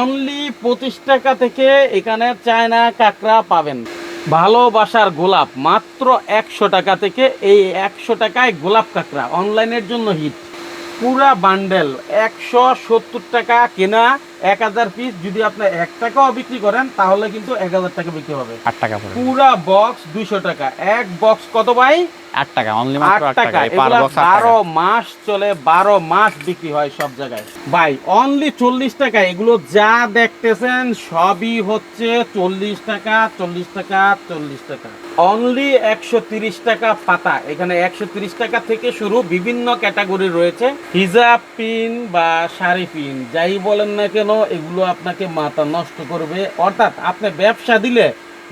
Only পঁচিশ টাকা থেকে এখানে চায়না কাঁকড়া পাবেন। ভালোবাসার গোলাপ, মাত্র একশো টাকা থেকে এই একশো টাকায় গোলাপ কাঁকড়া। অনলাইনের জন্য হিট পুরা বান্ডেল একশো সত্তর টাকা কেনা। এক হাজার পিস যদি আপনি এক টাকাও বিক্রি করেন তাহলে কিন্তু এক হাজার টাকা বিক্রি হবে। আট টাকা পুরা বক্স দুইশো টাকা। এক বক্স কত ভাই? আট টাকা অনলি মাত্র আট টাকা। বারো মাস চলে বারো মাস বিক্রি হয় সব জায়গায়। ভাই অনলি চল্লিশ টাকা। এগুলো যা দেখতেছেন সবই হচ্ছে চল্লিশ টাকা চল্লিশ টাকা চল্লিশ টাকা। অনলি একশো তিরিশ টাকা পাতা। এখানে একশো তিরিশ টাকা থেকে শুরু বিভিন্ন ক্যাটাগরি রয়েছে। হিজাব পিন বা শাড়ি পিন যাই বলেন না কেন এগুলো আপনাকে মাথা নষ্ট করবে। অর্থাৎ আপনি ব্যবসা দিলে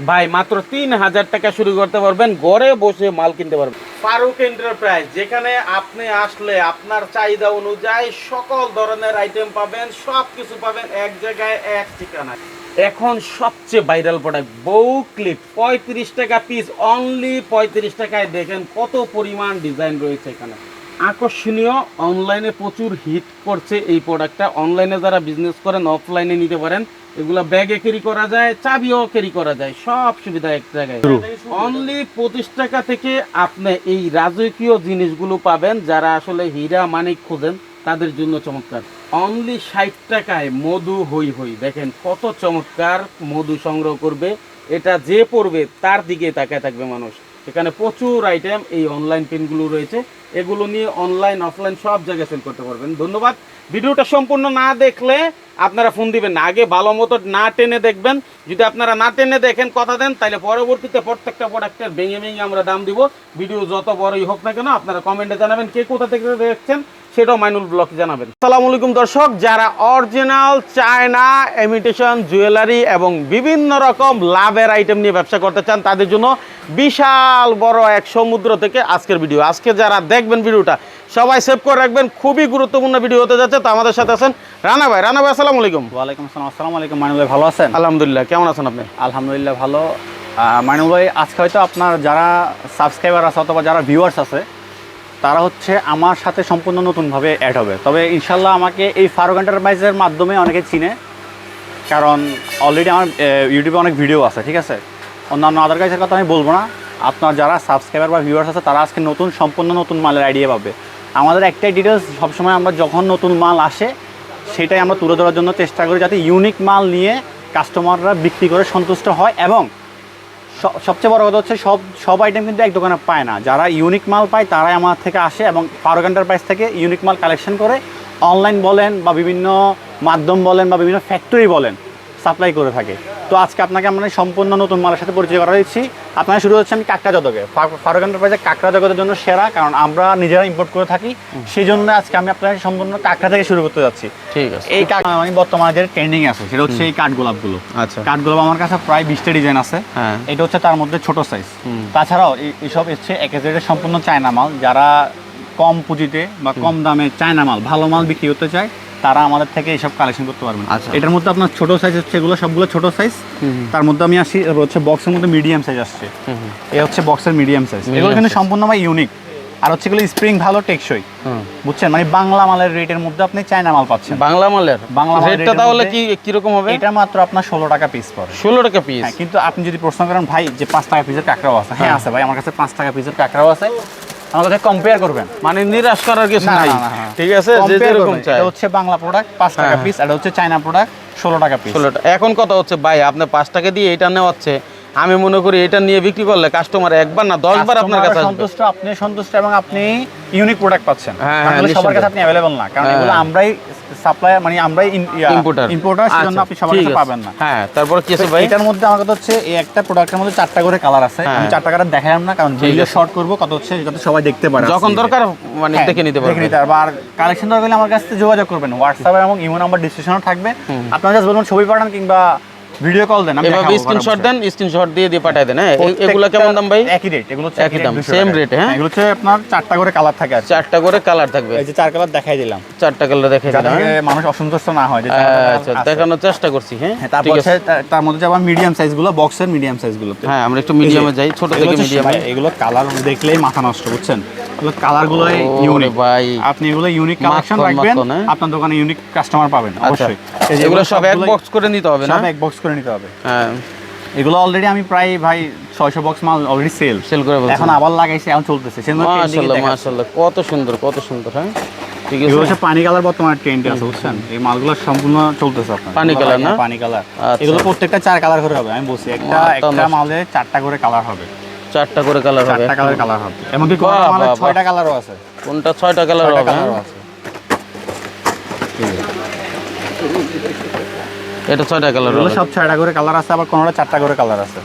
ভাই মাত্র তিন হাজার টাকা শুরু করতে পারবেন ঘরে বসে মাল কিনতে পারবেন। ফারুক এন্টারপ্রাইজ যেখানে আপনি আসলে আপনার চাহিদা অনুযায়ী সকল ধরনের আইটেম পাবেন সব কিছু পাবেন এক জায়গায় এক ঠিকানায়। এখন সবচেয়ে ভাইরাল প্রোডাক্ট বউ ক্লিপ পঁয়ত্রিশ টাকা পিস অনলি পঁয়ত্রিশ টাকায় দেখেন কত পরিমাণ ডিজাইন রয়েছে এখানে। আকর্ষণীয় অনলাইনে প্রচুর হিট করছে এই প্রোডাক্টটা অনলাইনে যারা বিজনেস করেন অফলাইনে নিতে পারেন এগুলা ব্যাগে ক্যারি করা যায় চাবিও ক্যারি করা যায় সব সুবিধা এক জায়গায়। অনলি পঁচিশ টাকা থেকে আপনি এই রাজকীয় জিনিসগুলো পাবেন যারা আসলে হীরা মানিক খোঁজেন তাদের জন্য চমৎকার। অনলি ষাট টাকায় মধু হই হই দেখেন কত চমৎকার মধু সংগ্রহ করবে এটা যে পড়বে তার দিকে তাকায় থাকবে মানুষ। এখানে প্রচুর আইটেম এই অনলাইন পেনগুলো রয়েছে। এগুলো নিয়ে অনলাইন অফলাইন সব জায়গায় সেল করতে পারবেন। ধন্যবাদ। ভিডিওটা সম্পূর্ণ না দেখলে আপনারা ফোন দিবেন না। আগে ভালো মতো না টেনে দেখবেন। যদি আপনারা না টেনে দেখেন কথা দেন, তাহলে পরবর্তীতে প্রত্যেকটা প্রোডাক্টের ভেঙে ভেঙে আমরা দাম দিব। ভিডিও যত বড়ই হোক না কেন, আপনারা কমেন্টে জানাবেন কে কোথা থেকে দেখছেন। সেটাও মাইনুল ব্লক জানাবেন। আসসালামু আলাইকুম দর্শক যারা অরিজিনাল চায়না ইমিটেশন জুয়েলারি এবং বিভিন্ন রকম লাভের আইটেম নিয়ে ব্যবসা করতে চান তাদের জন্য বিশাল বড় এক সমুদ্র থেকে আজকের ভিডিও আজকে যারা দেখবেন ভিডিওটা সবাই সেভ করে রাখবেন খুবই গুরুত্বপূর্ণ ভিডিও হতে যাচ্ছে। তো আমাদের সাথে আছেন রানা ভাই। রানা ভাই আসসালামু আলাইকুম। ওয়ালাইকুম আসসালাম। আসসালামু আলাইকুম মানিক ভাই ভালো আছেন? আলহামদুলিল্লাহ কেমন আছেন আপনি? আলহামদুলিল্লাহ ভালো। আহ, ভাই আজকে হয়তো আপনার যারা সাবস্ক্রাইবার আছে অথবা যারা ভিউয়ার্স আছে তারা হচ্ছে আমার সাথে সম্পূর্ণ নতুনভাবে অ্যাড হবে। তবে ইনশাল্লাহ আমাকে এই ফারুক এন্টারপ্রাইজের মাধ্যমে অনেকে চিনে, কারণ অলরেডি আমার ইউটিউবে অনেক ভিডিও আছে, ঠিক আছে? অন্যান্য আদার গাইজের কথা আমি বলব না। আপনার যারা সাবস্ক্রাইবার বা ভিউয়ার্স আছে, তারা আজকে নতুন, সম্পূর্ণ নতুন মালের আইডিয়া পাবে। আমাদের একটাই ডিটেলস সবসময় আমরা যখন নতুন মাল আসে, সেটাই আমরা তুলে ধরার জন্য চেষ্টা করি যাতে ইউনিক মাল নিয়ে কাস্টমাররা বিক্রি করে সন্তুষ্ট হয় এবং সবচেয়ে বড় কথা হচ্ছে সব সব আইটেম কিন্তু এক দোকানে পায় না। যারা ইউনিক মাল পায়, তারাই আমার থেকে আসে এবং ফারুক এন্টারপ্রাইজ থেকে ইউনিক মাল কালেকশন করে অনলাইন বলেন বা বিভিন্ন মাধ্যম বলেন বা বিভিন্ন ফ্যাক্টরি বলেন। সাপ্লাই করে থাকে। তো আজকে আপনাকে আমরা সম্পূর্ণ নতুন মালের সাথে পরিচয় করা দিচ্ছি। আপনারা শুরু হচ্ছে আমি কাঁকড়া জগতে। ফারুক এন্টারপ্রাইজের কাঁকড়া জগতের জন্য সেরা কারণ আমরা নিজেরা ইম্পোর্ট করে থাকি। সেই জন্য আজকে আমি আপনাকে সম্পূর্ণ কাঁকড়া থেকে শুরু করতে যাচ্ছি। ঠিক আছে। এই কাঠ আমি বর্তমানে যে ট্রেন্ডিং আছে সেটা হচ্ছে এই কাঠগোলাপগুলো আচ্ছা। কাঠগোলাপ আমার কাছে প্রায় বিশটা ডিজাইন আছে। হ্যাঁ। এটা হচ্ছে তার মধ্যে ছোট সাইজ তাছাড়াও এইসব হচ্ছে এক সম্পূর্ণ চায়না মাল। যারা কম পুঁজিতে বা কম দামে চায়না মাল ভালো মাল বিক্রি করতে চায় তারা আমাদের থেকে এইসব কালেকশন করতে পারবেন আচ্ছা। এটার মধ্যে আপনার ছোট সাইজ হচ্ছে এগুলো সবগুলো ছোট সাইজ তার মধ্যে আমি আসি হচ্ছে বক্সের মধ্যে মিডিয়াম সাইজ আসছে। এ হচ্ছে বক্সের মিডিয়াম সাইজ এগুলো কিন্তু size। সম্পূর্ণভাবে ইউনিক আর হচ্ছে এগুলো স্প্রিং ভালো টেকসই। বুঝছেন? মানে বাংলা মালের রেটের মধ্যে আপনি চায়না মাল পাচ্ছেন। বাংলা মালের? বাংলা রেটটা তাহলে মধ্যে- কি কীরকম হবে? এটা মাত্র আপনার ষোলো টাকা পিস পড়ে। ষোলো টাকা পিস হ্যাঁ কিন্তু আপনি যদি প্রশ্ন করেন ভাই যে পাঁচ টাকা পিসের কাঁকড়াও আছে? হ্যাঁ হ্যাঁ। আছে ভাই আমার কাছে পাঁচ টাকা পিসের কাঁকড়াও আছে। আমার কম্পেয়ার করবেন। মানে নিরাশ করার কিছু নাই। হ্যাঁ। ঠিক আছে যে যেরকম চাই। এটা হচ্ছে বাংলা প্রোডাক্ট 5 টাকা হ্যাঁ। পিস এটা হচ্ছে চায়না প্রোডাক্ট ষোলো টাকা পিস ষোলো টাকা। এখন কথা হচ্ছে ভাই আপনি পাঁচ টাকা দিয়ে এটা নেওয়াচ্ছে আমি মনে করি এটা নিয়ে বিক্রি করলে কাস্টমার একবার না দশ বার আপনার কাছে আসবে। সন্তুষ্ট আপনি সন্তুষ্ট এবং আপনি ইউনিক প্রোডাক্ট পাচ্ছেন। হ্যাঁ, হ্যাঁ, সবার কাছে আপনি অ্যাভেলেবল না। কারণ হ্যাঁ। এগুলো আমরাই সাপ্লাই মানে আমরাই ইম্পোর্টার ইম্পোর্টার সেজন্য আপনি সবার কাছে পাবেন না। হ্যাঁ তারপর কি আছে ভাই? এটার মধ্যে আমার কথা হচ্ছে এই একটা প্রোডাক্টের মধ্যে চারটা করে কালার আছে। হ্যাঁ। আমি চারটা কালার দেখাইলাম না কারণ ভিডিও শর্ট করব কত হচ্ছে যাতে সবাই দেখতে পারে যখন দরকার মানে হ্যাঁ, দেখে নিতে দেখে পারবে নিতে পারবে। আর কালেকশন দরকার হলে আমার কাছ যোগাযোগ করবেন। হোয়াটসঅ্যাপ এবং ইমো নাম্বার ডিসক্রিপশনে থাকবে। আপনারা জাস্ট বলুন ছবি পাঠান কিংবা ভিডিও কল দেন আমি এভাবে স্ক্রিনশট দেন স্ক্রিনশট দিয়ে দিয়ে পাঠিয়ে দেন হ্যাঁ? এগুলো কেমন দাম ভাই? একই রেট এগুলো হচ্ছে একই দাম, same rate, হ্যাঁ? এগুলো হচ্ছে আপনার চারটা করে কালার থাকে আর। চারটা করে কালার থাকবে। এই যে চার কালার দেখাই দিলাম। চারটা কালার দেখে যাতে দিলাম হ্যাঁ? মানুষ অসন্তুষ্ট না হয় যে আচ্ছা দেখানোর চেষ্টা করছি হ্যাঁ? হ্যাঁ তারপর আছে। তার- মধ্যে যাবার মিডিয়াম সাইজগুলো বক্সের মিডিয়াম সাইজগুলোতে হ্যাঁ আমরা একটু মিডিয়ামে যাই ছোট থেকে মিডিয়ামে এগুলো কালার দেখলেই মাথা নষ্ট বুঝছেন? এগুলো কালারগুলো ওরে ইউনিক ভাই। আপনি এগুলো ইউনিক কালেকশন রাখবেন হ্যাঁ? আপনার দোকানে ইউনিক কাস্টমার পাবেন আচ্ছা। অবশ্যই। এগুলো সব এক বক্স করে নিতে হবে না? সব এক বক্স করে নিতে হবে। হ্যাঁ। এগুলো অলরেডি আমি প্রায় ভাই ছয়শো বক্স মাল অলরেডি সেল সেল করে এখন আবার লাগাইছি এখন চলতেছে। মাশাআল্লাহ কত সুন্দর কত সুন্দর হ্যাঁ? ঠিক আছে। হচ্ছে পানি কালার বর্তমানে ট্রেন্ডে আছে বুঝছেন? এই মালগুলো সম্পূর্ণ চলতেছে আপনার। পানি colour পানি- না? পানি কালার আচ্ছা। এগুলো প্রত্যেকটা চার কালার করে হবে আমি বলছি। একটা মাথা একটা মালে চারটা করে কালার হবে। চারটা করে কালার হবে। চারটা কালার কালার হবে। এমনকি কোনটা ছয়টা কালারও আছে? কোনটা ছয়টা কালার হবে? হ্যাঁ? আছে। এটা ছয়টা কালার হলো সব ছয়টা করে কালার আছে আবার কোনোটা চারটা করে কালার আছে।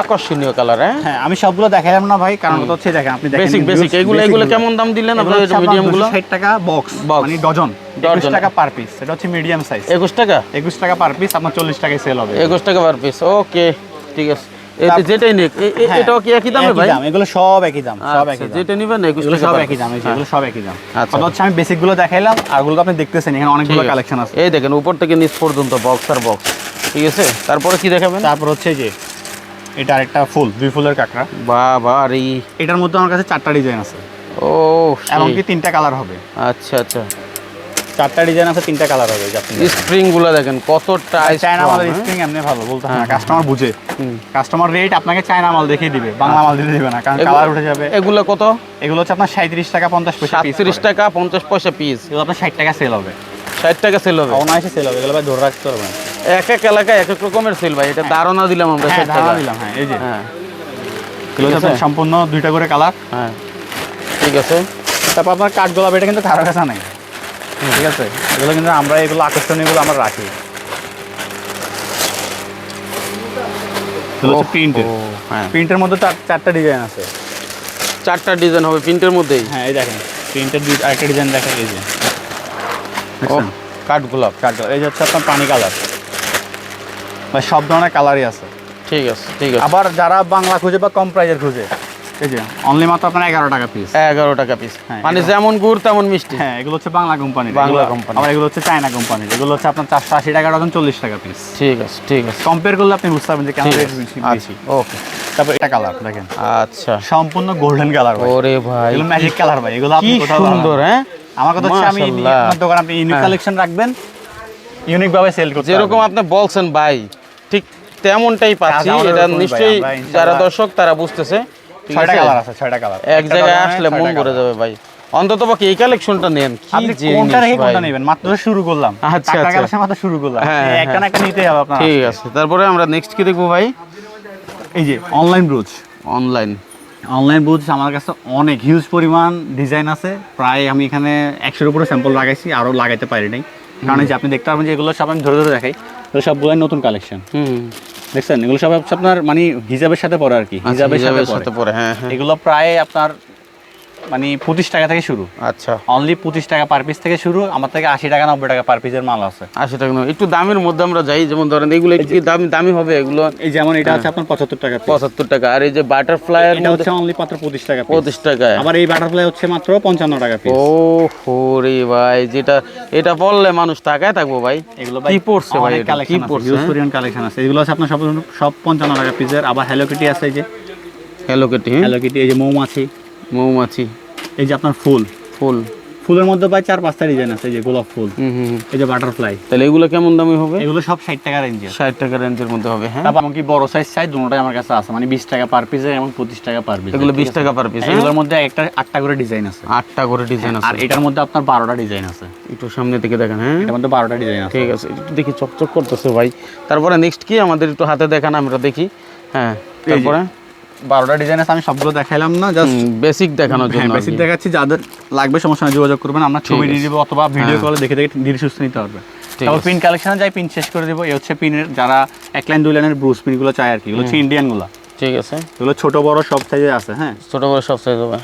আকর্ষণীয় কালার হ্যাঁ? হ্যাঁ আমি সবগুলো দেখাইলাম না ভাই কারণ তো হচ্ছে দেখেন আপনি দেখেন বেসিক বেসিক এগুলো এগুলো কেমন দাম দিলেন আপনার মিডিয়ামগুলো 60 টাকা বক্স মানে ডজন ডজন। 21 টাকা পার পিস এটা হচ্ছে মিডিয়াম সাইজ একুশ টাকা? 21 টাকা পার পিস আপনার 40 টাকায় সেল হবে। একুশ টাকা পার পিস ওকে ঠিক আছে। যেটাই নিক হ্যাঁ, এটাও কি একই দামে ভাই? এগুলো সব একই দাম সব আচ্ছা, একই দাম। যেটা নিবেন এগুলো সব একই। দাম যে, হ্যাঁ। এগুলো সব একই দাম। আচ্ছা। হচ্ছে আমি বেসিকগুলো দেখাইলাম আরগুলো আপনি দেখতেছেন এখানে অনেকগুলো কালেকশন আছে। এই দেখেন উপর থেকে নিচ পর্যন্ত বক্স আর বক্স ঠিক আছে? তারপরে কি দেখাবেন? তারপর হচ্ছে যে এটা আরেকটা ফুল দুই ফুলের কাঁকড়া। বাবা রে এটার মধ্যে আমার কাছে চারটা ডিজাইন আছে। ও এমনকি তিনটা কালার হবে। আচ্ছা আচ্ছা। চারটা ডিজাইন আছে তিনটা কালার হবে স্প্রিংগুলো দেখেন কতটা চায়না মালের হ্যাঁ? স্প্রিং এমনি ভালো বলতে হ্যাঁ, কাস্টমার বুঝে। কাস্টমার রেট আপনাকে চায়না মাল দেখিয়ে দিবে বাংলা মাল দিতে দিবে না কারণ কালার উঠে যাবে। এগুলো কত? এগুলো হচ্ছে আপনার সাঁত্রিশ টাকা পঞ্চাশ পয়সা পিস সাতত্রিশ টাকা পঞ্চাশ পয়সা পিস এগুলো আপনার ষাট টাকা সেল হবে। ষাট টাকা সেল হবে? অনায়াসে সেল হবে এগুলো ভাই ধরে রাখতে পারবেন। এক এক এলাকায় এক এক রকমের সেল ভাই এটা ধারণা দিলাম আমরা হ্যাঁ ষাট টাকা। ধারণা দিলাম হ্যাঁ এই যে। হ্যাঁ। এগুলো হচ্ছে সম্পূর্ণ দুইটা করে কালার হ্যাঁ। ঠিক আছে। তারপর আপনার কাঠ গোলাপ এটা কিন্তু কারও কাছে নাই। ঠিক আছে? এগুলো কিন্তু আমরা এগুলো আকর্ষণীয়গুলো আমরা রাখি। প্রিন্টের। হ্যাঁ। প্রিন্টের মধ্যে চারটা ডিজাইন আছে। চারটা ডিজাইন হবে প্রিন্টের মধ্যেই? হ্যাঁ এই দেখেন প্রিন্টের আরেকটা ডিজাইন দেখেন এই যে? কাঠ গোলাপ। কাঠ এই যে হচ্ছে আপনার পানি কালার। বা সব ধরনের কালারই আছে। ঠিক আছে ঠিক আছে। আবার যারা বাংলা খুঁজে বা কম প্রাইজের খুঁজে এই যে অনলি মাত্র আপনার এগারো টাকা পিস এগারো টাকা পিস হ্যাঁ, মানে যেমন গুড় তেমন মিষ্টি। হ্যাঁ এগুলো হচ্ছে বাংলা কোম্পানি বাংলা company। আবার এগুলো হচ্ছে চায়না কোম্পানি এগুলো হচ্ছে আপনার চারশো আশি টাকা ডজন চল্লিশ টাকা পিস ঠিক আছে ঠিক আছে। কম্পেয়ার করলে আপনি বুঝতে পারবেন যে কেন রেট বেশি। ওকে। তারপর এটা কালার দেখেন। আচ্ছা। সম্পূর্ণ গোল্ডেন কালার ভাই। ওরে ভাই এগুলো ম্যাজিক কালার ভাই এগুলো আপনি কোথাও সুন্দর হ্যাঁ? আমার কথা হচ্ছে আমি আপনার দোকান আপনি ইউনিক হ্যাঁ। কালেকশন রাখবেন ইউনিক ভাবে সেল করতে যেরকম। আপনি বলছেন ভাই ঠিক তেমনটাই পাচ্ছি এটা নিশ্চয়ই যারা দর্শক তারা বুঝতেছে। ছয়টা কালার আছে ছয়টা কালার এক জায়গায় আসলে মন ভরে যাবে ভাই। অন্তত পক্ষে এই কালেকশনটা নেন। কি আপনি কোনটা রেখে কোনটা নেবেন? মাত্র শুরু করলাম। আচ্ছা, আচ্ছা। মাত্র শুরু করলাম। হ্যাঁ, একটা না হ্যাঁ। একটা নিতেই হবে আপনার ঠিক আছে তারপরে আমরা নেক্সট কি দেখব ভাই? এই যে অনলাইন ব্রুজ অনলাইন অনলাইন বুথ আমার কাছে অনেক হিউজ পরিমাণ ডিজাইন আছে। প্রায় আমি এখানে একশোর উপরে স্যাম্পল লাগাইছি আরও লাগাইতে পারি নাই। কারণ যে আপনি দেখতে পারবেন যে এগুলো সব আমি ধরে ধরে দেখাই। এগুলো সবগুলোই নতুন কালেকশন দেখছেন? এগুলো সব আপনার মানে হিজাবের সাথে পরে আর কি। আচ্ছা, হিজাবের সাথে পরে হ্যাঁ হ্যাঁ। এগুলো প্রায় আপনার মানে পঁচিশ টাকা থেকে শুরু। আচ্ছা। অনলি পঁচিশ টাকা পার পিস থেকে শুরু আমার থেকে আশি টাকা নব্বই টাকা পার পিসের মাল আছে। আশি টাকা একটু দামের মধ্যে আমরা যাই যেমন ধরেন এগুলো কি দামি দামি হবে এগুলো? এই যেমন এটা হচ্ছে আপনার পঁচাত্তর টাকা পঁচাত্তর টাকা। আর এই যে বাটারফ্লাই এটা হচ্ছে অনলি মাত্র পঁচিশ টাকা পঁচিশ টাকায়। আবার এই বাটারফ্লাই হচ্ছে মাত্র পঞ্চান্ন টাকা পিস ও রে ভাই যেটা এটা বললে মানুষ টাকায় থাকব ভাই। এগুলো কি পড়ছে ভাই কি পড়ছে? হ্যাঁ? কালেকশন আছে। এগুলো আছে আপনার সব সব পঞ্চান্ন টাকা পিসের আবার হ্যালো কিটি আছে এই যে। হ্যালো কেটি হ্যালো কিটি এই যে মৌমাছি মৌমাছি। এই যে আপনার ফুল। ফুল। ফুলের মধ্যে প্রায় চার পাঁচটা ডিজাইন আছে এই যে গোলাপ ফুল। হুম হুম হুম। এই যে বাটারফ্লাই তাহলে এগুলো কেমন দামি হবে? এগুলো সব ষাট টাকা রেঞ্জের ষাট টাকা রেঞ্জের মধ্যে হবে হ্যাঁ। তারপর এমনকি বড় সাইজ চাই দুটোটাই আমার কাছে আছে মানে বিশ টাকা পার পিসের এবং পঁচিশ টাকা পার পিস এগুলো বিশ টাকা পার পিস এগুলোর মধ্যে একটা আটটা করে ডিজাইন আছে। আটটা করে ডিজাইন আছে। আর এটার মধ্যে আপনার বারোটা ডিজাইন আছে। একটু সামনে থেকে দেখেন হ্যাঁ। এটার মধ্যে বারোটা ডিজাইন আছে। ঠিক আছে একটু দেখি চকচক করতেছে ভাই। তারপরে নেক্সট কি আমাদের একটু হাতে দেখান আমরা দেখি। হ্যাঁ। তারপরে? বারোটা ডিজাইন আছে আমি সবগুলো দেখাইলাম না জাস্ট বেসিক দেখানোর জন্য বেসিক দেখাচ্ছি যাদের লাগবে সমস্যা নেই যোগাযোগ করবেন আমরা ছবি দিয়ে দিব অথবা ভিডিও হ্যাঁ। কলে দেখে দেখে ধীরে সুস্থ নিতে পারবে। তারপর। পিন কালেকশনে যাই পিন শেষ করে দেবো এই হচ্ছে পিনের যারা এক লাইন দুই লাইনের ব্রুস পিনগুলো চায় আর কি এগুলো হচ্ছে ইন্ডিয়ানগুলো ঠিক আছে। এগুলো ছোট বড় সব সাইজে আছে হ্যাঁ। ছোট বড় সব সাইজ হবে।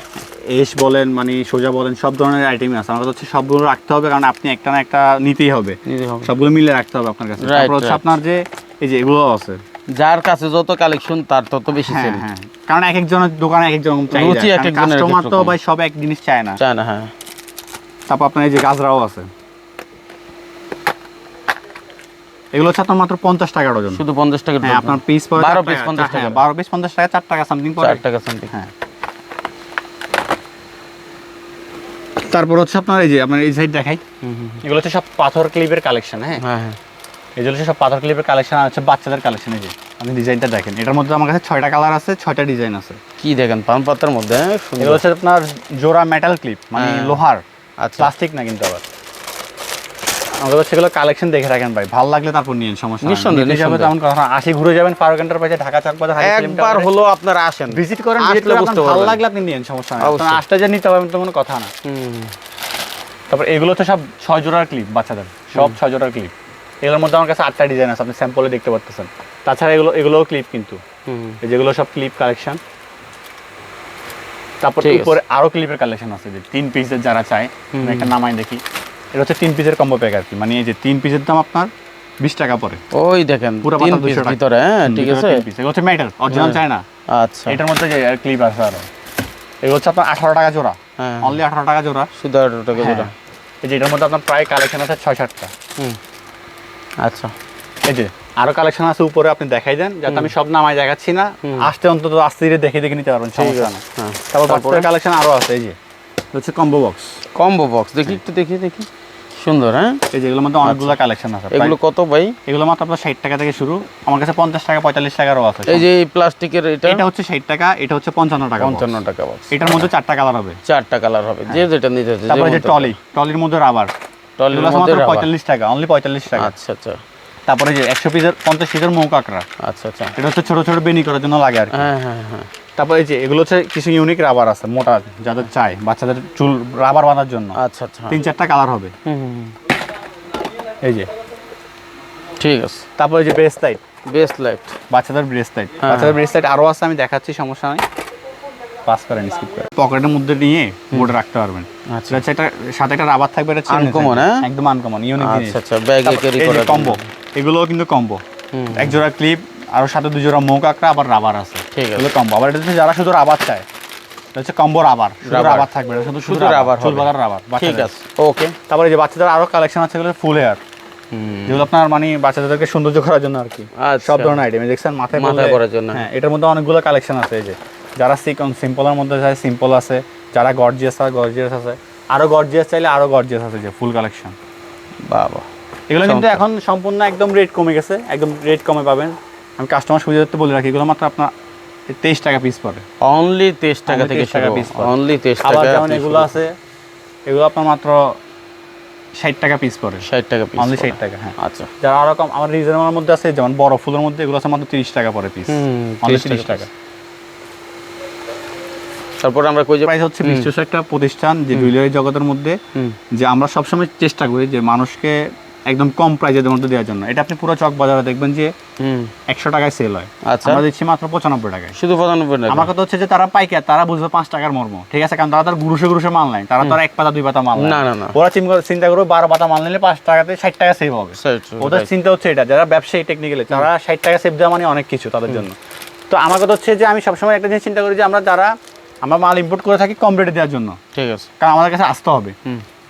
এস বলেন মানে সোজা বলেন সব ধরনের আইটেম আছে। কাছে হচ্ছে সবগুলো রাখতে হবে কারণ আপনি একটা না একটা নিতেই হবে। নিতে হবে। সবগুলো মিলে রাখতে হবে আপনার কাছে। তারপর হচ্ছে আপনার যে এই যে এগুলো আছে যার কাছে যত কালেকশন তার তত বেশি হ্যাঁ সেল হ্যাঁ। কারণ এক একজনের দোকানে এক একজন রুচি এক একজনের এক এক কাস্টমার তো ভাই সব এক জিনিস চায় না। চায় না হ্যাঁ। তারপর আপনার এই যে গাজরাও আছে। এগুলো হচ্ছে আপনার মাত্র পঞ্চাশ টাকা ডজন শুধু পঞ্চাশ টাকা হ্যাঁ আপনার পিস পরে বারো পিস পঞ্চাশ হ্যাঁ, টাকা বারো পিস পঞ্চাশ টাকা চার টাকা সামথিং পরে চার টাকা সামথিং হ্যাঁ। তারপর হচ্ছে আপনার এই যে আপনার এই সাইড দেখাই। এগুলো হচ্ছে সব পাথর ক্লিপের কালেকশন হ্যাঁ? হ্যাঁ হ্যাঁ। এগুলো সব পাথর ক্লিপের কালেকশন আছে বাচ্চাদের কালেকশন এই যে। আপনি ডিজাইনটা দেখেন। এটার মধ্যে আমার কাছে ছয়টা কালার আছে ছয়টা ডিজাইন আছে। কি দেখেন পান পাতার মধ্যে হ্যাঁ? এগুলো হচ্ছে আপনার জোড়া মেটাল ক্লিপ মানে হ্যাঁ। লোহার। আচ্ছা। প্লাস্টিক না কিন্তু আবার। আমাদের এগুলো কালেকশন দেখে রাখেন ভাই। ভালো লাগলে তারপর নিন সমস্যা নিঃসন্দেহে, নিতে যাবে তেমন কথা না। আসি ঘুরে যাবেন ফারুক এন্টারপ্রাইজে ঢাকা চক বাজার একবার হলো আপনারা আসেন। ভিজিট করেন ভিজিট করে বুঝতে আপনার ভালো লাগলে আপনি নিন সমস্যা নেই। আসতে যে নিতে পারবেন তো কোনো কথা না। তারপর এগুলো তো সব ছয় জোড়ার ক্লিপ বাচ্চাদের। সব ছয় জোড়ার ক্লিপ এগুলোর মধ্যে আমার কাছে আটটা ডিজাইন আছে আপনি স্যাম্পলে দেখতে পাচ্ছেন তাছাড়া এগুলো এগুলোও ক্লিপ কিন্তু। এই যেগুলো সব ক্লিপ কালেকশন তারপর উপরে আরও ক্লিপের কালেকশন আছে যে তিন পিসের যারা চায় আমি একটা নামাই দেখি। এটা হচ্ছে তিন পিসের কম্বো প্যাক আর কি মানে এই যে তিন পিসের দাম আপনার বিশ টাকা পরে ওই দেখেন পুরো তিন পাতা পিস ভিতরে হ্যাঁ ঠিক আছে। তিন। এগুলো হচ্ছে মেটাল অরিজিনাল হ্যাঁ। চায় না। আচ্ছা। এটার মধ্যে যে ক্লিপ আছে আরও। এগুলো হচ্ছে আপনার আঠারো টাকা জোড়া। হ্যাঁ। অনলি আঠারো টাকা জোড়া। শুধু আঠারো টাকা হ্যাঁ। জোড়া। এই যে এটার মধ্যে আপনার প্রায় কালেকশন আছে ছয় সাতটা। হুম। আচ্ছা। এই যে আরও কালেকশন আছে উপরে আপনি দেখাই দেন যাতে আমি সব নামায় দেখাচ্ছি না। আসতে অন্তত আস্তে ধীরে দেখে দেখে নিতে পারবেন সমস্যা না। হ্যাঁ। তারপর? কালেকশন আরও আছে এই যে। হচ্ছে কম্বো বক্স কম্বো বক্স দেখি একটু দেখি দেখি। সুন্দর হ্যাঁ? এই যে এগুলোর মধ্যে অনেকগুলো কালেকশন আছে আচ্ছা। এগুলো কত ভাই? এগুলো মাত্র আপনার ষাট টাকা থেকে শুরু। আমার কাছে পঞ্চাশ টাকা পঁয়তাল্লিশ টাকারও আছে এই যে প্লাস্টিকের এটা? এটা হচ্ছে ষাট টাকা এটা হচ্ছে পঞ্চান্ন টাকা পঞ্চান্ন টাকা এটার মধ্যে চারটা কালার হবে। চারটা কালার হবে যে যেটা নিতে তারপরে যে টলি টলির মধ্যে রাবার টলির মধ্যে পঁয়তাল্লিশ টাকা অনলি পঁয়তাল্লিশ টাকা। আচ্ছা আচ্ছা। তারপরে যে একশো পিসের পঞ্চাশ পিসের মৌ কাঁকড়া আচ্ছা আচ্ছা। এটা হচ্ছে ছোট ছোট বেনি করার জন্য লাগে আর হ্যাঁ হ্যাঁ হ্যাঁ। তারপরে যে এগুলো হচ্ছে কিছু ইউনিক রাবার আছে মোটা যাদের চাই বাচ্চাদের চুল রাবার বাঁধার জন্য। আচ্ছা আচ্ছা। তিন চারটা কালার হবে। এই যে। ঠিক আছে। তারপরে যে ব্রেস্ট লাইট বেস্ট লাইট বাচ্চাদের ব্রেস্ট লাইট হ্যাঁ, বাচ্চাদের ব্রেস্ট লাইট আরও আছে আমি দেখাচ্ছি সমস্যা নেই। পাস করেন স্কিপ করে পকেটের মধ্যে নিয়ে বোর্ডে রাখতে পারবেন। আচ্ছা। এটা সাথে একটা রাবার থাকবে এটা থাকবে। হ্যাঁ? একদম আনকমন ইউনিক জিনিস। আচ্ছা আচ্ছা ব্যাগে ক্যারি জন্য। কম্বো এগুলোও কিন্তু কম্বো এক জোড়া ক্লিপ আর সাথে দুই জোড়া কাঁকড়া আবার রাবার আছে। ঠিক আছে। এগুলো কম্বো আবার এটা যারা শুধু রাবার চায় এটা হচ্ছে কম্বো রাবার শুধু রাবার। থাকবে এটা শুধু শুধু রাবার রাবার চুল বাঁধার রাবার ঠিক আছে ওকে তারপরে যে বাচ্চাদের আরও কালেকশন আছে এগুলো ফুল হেয়ার যেগুলো আপনার মানে বাচ্চাদেরকে সৌন্দর্য করার জন্য আর কি। আচ্ছা। সব ধরনের আইটেম দেখছেন মাথায় মাথায় করার জন্য। হ্যাঁ এটার মধ্যে অনেকগুলো কালেকশন আছে এই যে। যারা সিকন সিম্পলের মধ্যে চায় সিম্পল আছে। যারা গর্জিয়াস আছে গর্জিয়াস আছে। আরও গর্জিয়াস চাইলে আরও গর্জিয়াস আছে যে ফুল কালেকশন বাবা। এগুলো কিন্তু এখন সম্পূর্ণ একদম রেট কমে গেছে। একদম রেট কমে পাবেন। আমি কাস্টমার সুবিধার্থে বলে রাখি এগুলো মাত্র আপনার তেইশ টাকা পিস পড়ে। অনলি তেইশ টাকা থেকে টাকা পড়ে। অনলি তেইশ টাকা যেমন এগুলো আছে এগুলো আপনার মাত্র ষাট টাকা পিস পড়ে। ষাট টাকা পিস অনলি ষাট টাকা হ্যাঁ। আচ্ছা। যারা আরও কম আমার রিজনেবল মধ্যে আছে যেমন বড় ফুলের মধ্যে এগুলো আছে মাত্র তিরিশ টাকা পরে পিস অনলি তিরিশ টাকা তারপর আমরা কই যে প্রাইস হচ্ছে একটা প্রতিষ্ঠান যে জুয়েলারি জগতের মধ্যে যে আমরা সবসময় চেষ্টা করি যে মানুষকে একদম কম প্রাইজের মধ্যে দেওয়ার জন্য। এটা আপনি পুরো চক বাজারে দেখবেন যে একশো টাকায় সেল হয়। আচ্ছা। আমরা দিচ্ছি মাত্র পঁচানব্বই টাকায়। শুধু পঁচানব্বই টাকা। আমার কথা হচ্ছে যে তারা পাইকার তারা বুঝবে পাঁচ টাকার মর্ম ঠিক আছে? কারণ তারা তার গুরুষে গুরুষে মাল নাই তারা এক পাতা দুই পাতা মাল না, না, না। ওরা চিন্তা করবে বারো পাতা মাল নিলে পাঁচ টাকাতে ষাট টাকা সেভ হবে। ওদের চিন্তা হচ্ছে এটা যারা ব্যবসায়ী টেকনিক্যালি তারা ষাট টাকা সেভ দেওয়া মানে অনেক কিছু তাদের জন্য। তো আমার কথা হচ্ছে যে আমি সবসময় একটা জিনিস চিন্তা করি যে আমরা যারা আমরা মাল ইম্পোর্ট করে থাকি কম রেটে দেওয়ার জন্য। ঠিক আছে। কারণ আমাদের কাছে আসতে হবে।